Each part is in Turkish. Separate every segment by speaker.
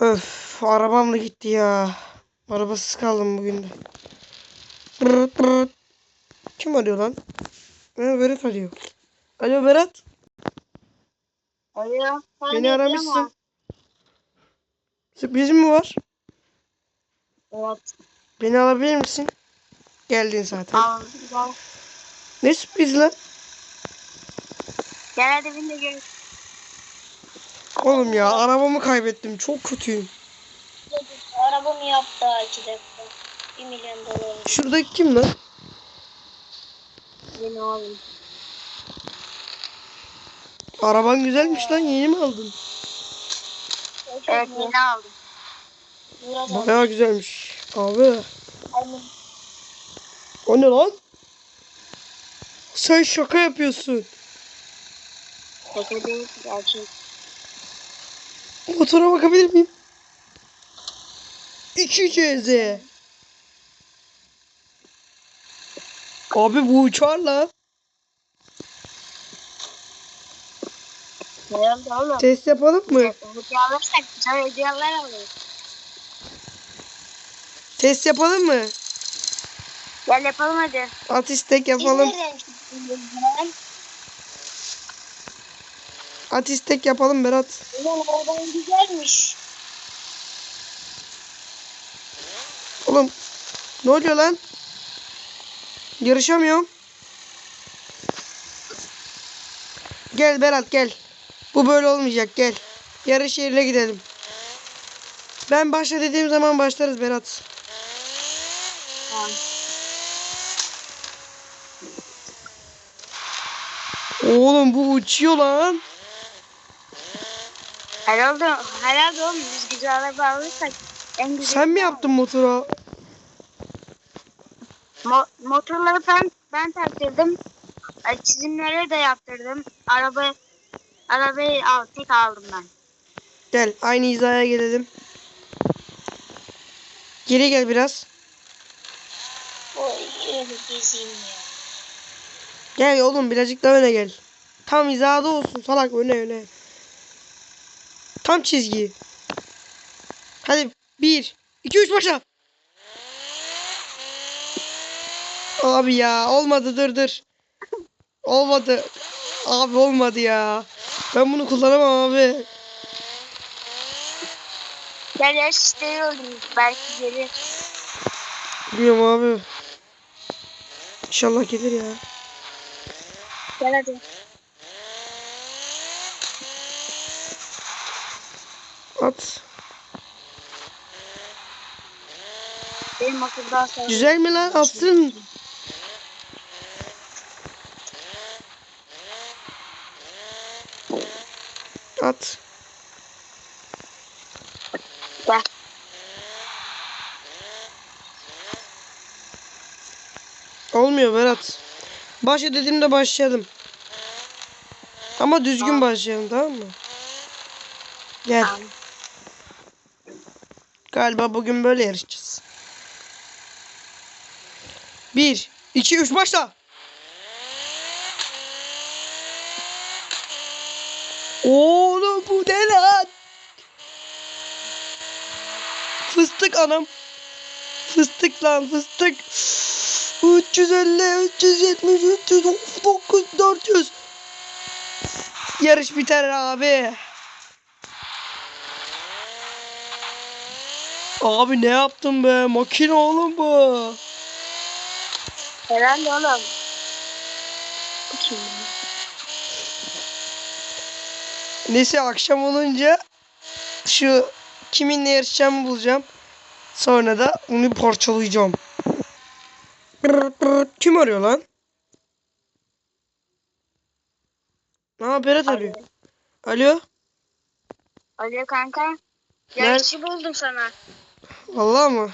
Speaker 1: Öf arabam da gitti ya. Arabasız kaldım bugün de. Kim arıyor lan? Ha, Berat arıyor. Alo Berat.
Speaker 2: Alo.
Speaker 1: Beni aramışsın. Sürprizim mi var?
Speaker 2: Evet.
Speaker 1: Beni alabilir misin? Geldin zaten.
Speaker 2: Al. Gel.
Speaker 1: Ne sürpriz lan?
Speaker 2: Gel hadi bin de gel.
Speaker 1: Oğlum ya arabamı kaybettim. Çok kötüyüm.
Speaker 2: Arabamı yaptı iki dakika. Bir milyon dolar.
Speaker 1: Şuradaki kim lan?
Speaker 2: Yeni oğlum.
Speaker 1: Araban güzelmiş lan. Yeni mi aldın?
Speaker 2: Evet yeni aldım.
Speaker 1: Bayağı güzelmiş. Abi. O ne lan? Sen şaka yapıyorsun.
Speaker 2: Şaka değil gerçek.
Speaker 1: Motora bakabilir miyim? 2 CZ. Abi bu uçar lan.
Speaker 2: Oğlum?
Speaker 1: Test yapalım mı?
Speaker 2: Hediye alırsak güzel hediyeler alırız.
Speaker 1: Test yapalım mı?
Speaker 2: Gel yapalım hadi.
Speaker 1: At istek yapalım. At istek yapalım Berat.
Speaker 2: Ulan araban güzelmiş.
Speaker 1: Oğlum ne oluyor lan? Yarışamıyorum. Gel Berat gel. Bu böyle olmayacak gel. Yarış yerine gidelim. Ben başla dediğim zaman başlarız Berat.
Speaker 2: Tamam.
Speaker 1: Oğlum bu uçuyor lan.
Speaker 2: Herhalde, herhalde oğlum biz güzel araba alırsak en güzel.
Speaker 1: Sen mi yaptın motoru?
Speaker 2: Mo motorları ben ben taktırdım. Çizimleri de yaptırdım. Araba arabayı al, tek aldım ben.
Speaker 1: Gel aynı hizaya gelelim. Geri gel biraz.
Speaker 2: O gezeyim ya.
Speaker 1: Gel oğlum birazcık daha öne gel. Tam hizada olsun salak öne öne. Tam çizgi. Hadi bir, iki, üç başla. Abi ya olmadı dur dur. Olmadı. Abi olmadı ya. Ben bunu kullanamam abi.
Speaker 2: Gel ya işte oldum. Belki gelir.
Speaker 1: Bilmiyorum abi. İnşallah gelir ya.
Speaker 2: Gel hadi.
Speaker 1: At.
Speaker 2: Benim okuldan sonra.
Speaker 1: Güzel mi lan? Atsın. At.
Speaker 2: Gel.
Speaker 1: Olmuyor Berat. Başla dediğimde başlayalım. Ama düzgün
Speaker 2: Tamam.
Speaker 1: başlayalım tamam mı? Gel.
Speaker 2: Tamam.
Speaker 1: Galiba bugün böyle yarışacağız. Bir, iki, üç başla. Oğlum bu ne lan? Fıstık anam. Fıstık lan fıstık. 350, 370, 309, 400. Yarış biter abi. Abi ne yaptın be? Makine oğlum bu.
Speaker 2: Herhalde oğlum. Bu kim?
Speaker 1: Neyse akşam olunca şu kiminle yarışacağımı bulacağım. Sonra da onu parçalayacağım. Kim arıyor lan? Aa Berat arıyor. Alo.
Speaker 2: Alo kanka. Yarışçı buldum sana.
Speaker 1: Vallahi mı?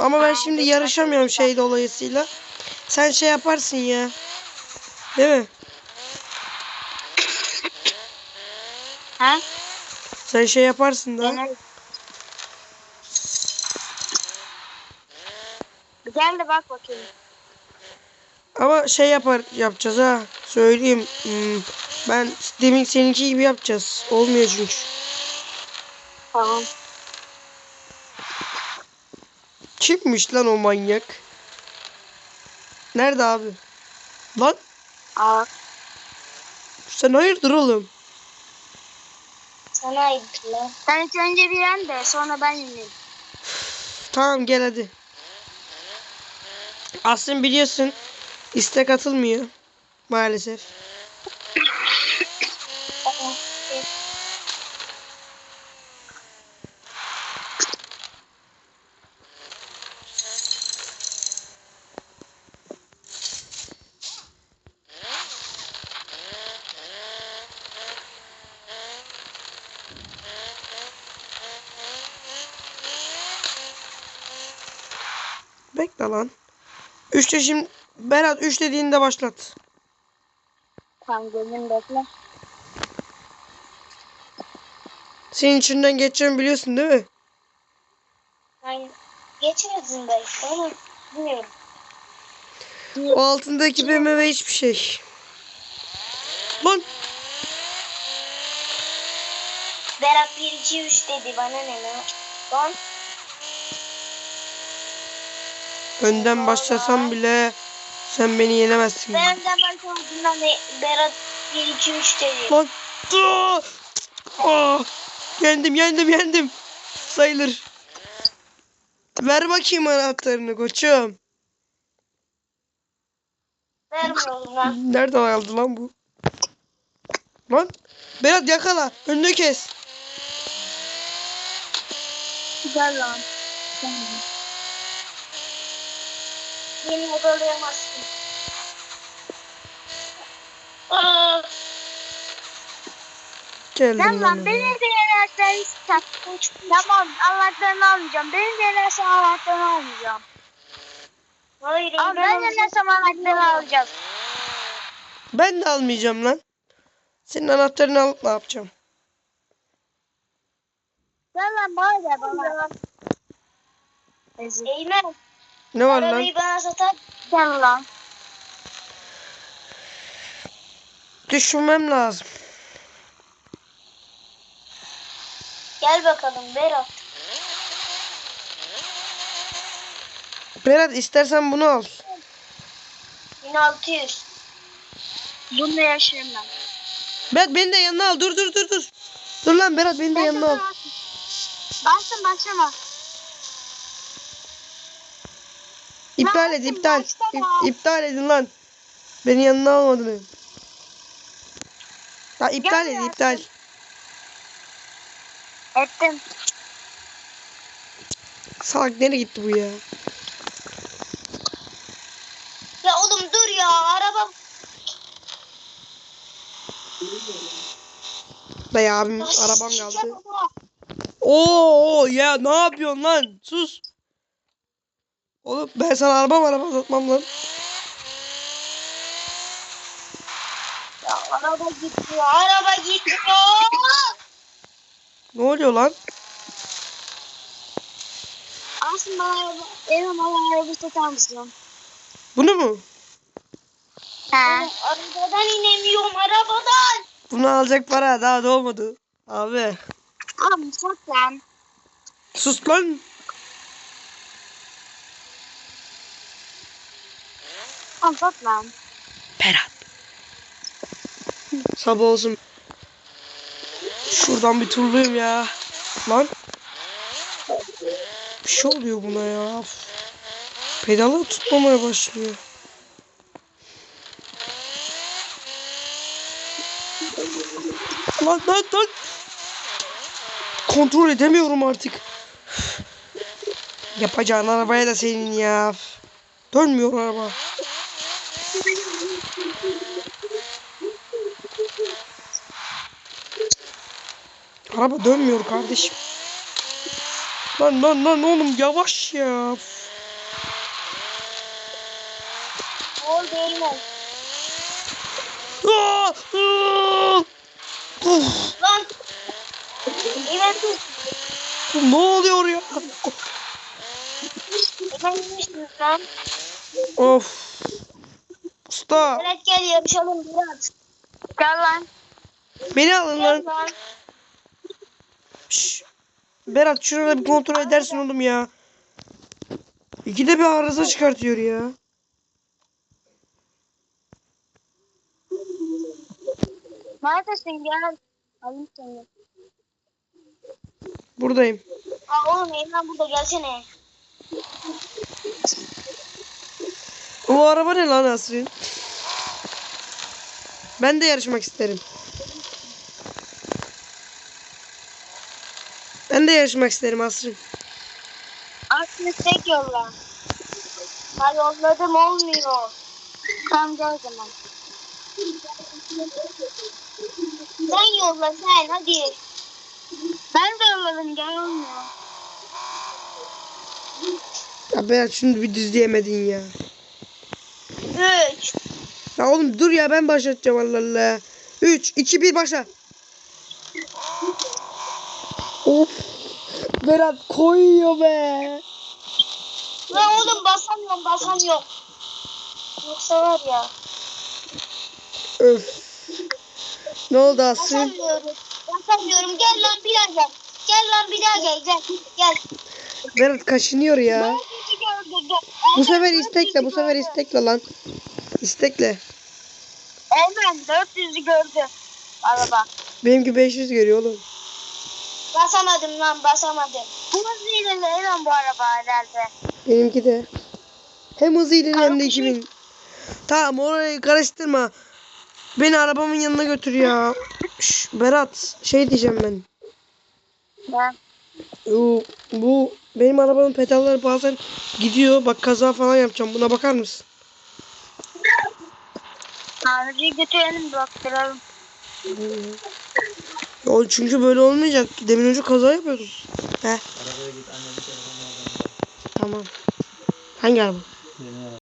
Speaker 1: Ama ben şimdi yarışamıyorum şey dolayısıyla. Sen şey yaparsın ya. Değil mi?
Speaker 2: Ha?
Speaker 1: Sen şey yaparsın da.
Speaker 2: Gel. Gel de bak bakayım.
Speaker 1: Ama şey yapar yapacağız ha. Söyleyeyim. Hmm, ben demin seninki gibi yapacağız. Olmuyor çünkü.
Speaker 2: Tamam.
Speaker 1: Kimmiş lan o manyak? Nerede abi? Lan
Speaker 2: Aa.
Speaker 1: sen hayırdır oğlum?
Speaker 2: Sana ait lan. Sen ilk önce bir yen de sonra ben yeneyim.
Speaker 1: Tamam gel hadi. Aslında biliyorsun istek atılmıyor. Maalesef. Bekle lan. Üçte şimdi Berat üç dediğinde başlat.
Speaker 2: Tamam gözüm bekle.
Speaker 1: Senin içinden geçeceğimi biliyorsun değil mi?
Speaker 2: Hayır. Geçmedin belki ama bilmiyorum.
Speaker 1: O altındaki BMW hiçbir şey. Lan
Speaker 2: Berat 1 2 3 dedi bana ne lan? Lan
Speaker 1: önden başlasam bile sen beni yenemezsin.
Speaker 2: ben de başladığımdan de Berat 1 2 3 dedi.
Speaker 1: Lan Aa! Aa! yendim yendim yendim. Sayılır. Ver bakayım anahtarını koçum.
Speaker 2: Vermiyorum lan.
Speaker 1: Nerede aldı lan bu? Lan Berat yakala. Önünü kes.
Speaker 2: Güzel lan. Beni yakalayamazsın. Aa,
Speaker 1: Geldim
Speaker 2: Lan lan
Speaker 1: lan.
Speaker 2: beni de yenersen sattın. Tamam anahtarını almayacağım. Beni de yenersen anahtarını almayacağım. Hayır. Ama ben yenersem anahtarını alacağız.
Speaker 1: Ben de almayacağım lan. Senin anahtarını alıp ne yapacağım?
Speaker 2: Lan lan bana ver bana. Eymen.
Speaker 1: Ne var lan?
Speaker 2: Arabayı bana satar. Gel lan.
Speaker 1: Düşünmem lazım.
Speaker 2: Gel bakalım Berat.
Speaker 1: Berat istersen bunu al.
Speaker 2: 1600. Bunu yaşarım ben.
Speaker 1: Berat beni de yanına al. Dur dur dur dur. Dur lan Berat beni de yanına al.
Speaker 2: Bastın başlama.
Speaker 1: İptal et iptal. İp- iptal edin lan. Beni yanına almadın. Ya iptal et iptal.
Speaker 2: Ettim.
Speaker 1: Salak nereye gitti bu ya?
Speaker 2: Ya oğlum dur ya araba.
Speaker 1: Dayı abim arabam kaldı. Oo, ya ne yapıyorsun lan? Sus. Oğlum ben sana arabam araba satmam lan.
Speaker 2: Ya araba gidiyor. Araba gidiyor.
Speaker 1: Ne oluyor lan?
Speaker 2: Aslında bana araba, benim bana araba satar mısın?
Speaker 1: Bunu mu?
Speaker 2: He. Arabadan inemiyorum arabadan.
Speaker 1: Bunu alacak para daha doğmadı. Abi.
Speaker 2: Oğlum sat lan.
Speaker 1: Sus lan.
Speaker 2: Sat lan.
Speaker 1: Berat. Sabah olsun. Şuradan bir turlayayım ya. Lan. Bir şey oluyor buna ya. Pedalı tutmamaya başlıyor. Lan lan lan. Kontrol edemiyorum artık. Yapacağın arabaya da senin ya. Dönmüyor araba. Araba dönmüyor kardeşim. Lan lan lan oğlum yavaş ya. Aa. Uf,
Speaker 2: Lan. Dur.
Speaker 1: ne oluyor ya?
Speaker 2: Lan.
Speaker 1: Of. Usta
Speaker 2: Berat gel yarışalım Berat. Gel lan.
Speaker 1: beni alın
Speaker 2: Gel
Speaker 1: lan. Şş, Berat şurada bir kontrol edersin oğlum ya. İkide bir arıza çıkartıyor ya.
Speaker 2: Neredesin gel. Alayım seni.
Speaker 1: Buradayım.
Speaker 2: Aa oğlum Eymen burada gelsene.
Speaker 1: O araba ne lan Asrin? Ben de yarışmak isterim. Ben de yarışmak isterim Asrin.
Speaker 2: Aslında tek yolla. Ha yolladım olmuyor. Tamam gel o zaman. Sen yolla sen hadi. Ben de yolladım gel olmuyor.
Speaker 1: Ya Berat şunu bir düzleyemedin ya.
Speaker 2: Üç.
Speaker 1: Ya oğlum dur ya ben başlatacağım Allah Allah. 3, 2, 1 başla. Of. Berat koyuyor be.
Speaker 2: Lan oğlum basamıyorum basamıyorum. Yoksa var ya.
Speaker 1: Öf. Ne oldu Asrin?
Speaker 2: Basamıyorum. Basamıyorum. Gel lan bir daha gel. Gel lan bir daha gel gel. Gel.
Speaker 1: Berat kaşınıyor ya. Bu sefer istekle, bu
Speaker 2: 400'ü
Speaker 1: sefer istekle lan. İstekle.
Speaker 2: Eymen 400'ü gördü. Araba.
Speaker 1: Benimki 500 görüyor oğlum.
Speaker 2: Basamadım lan basamadım. Bu hızlı ilerle Eymen bu araba herhalde.
Speaker 1: Benimki de. Hem hızı ileri hem de
Speaker 2: Araba
Speaker 1: 2000. Tamam orayı karıştırma. Beni arabamın yanına götür ya. Şş, Berat şey diyeceğim ben.
Speaker 2: Ben.
Speaker 1: Bu, bu benim arabamın pedalları bazen gidiyor. Bak kaza falan yapacağım. Buna bakar mısın?
Speaker 2: Aracıyı götürelim baktıralım.
Speaker 1: Ya çünkü böyle olmayacak. Demin önce kaza yapıyordum. He
Speaker 3: Arabaya git annenin telefonunu
Speaker 1: tamam. Hangi araba?
Speaker 3: Benim arabam.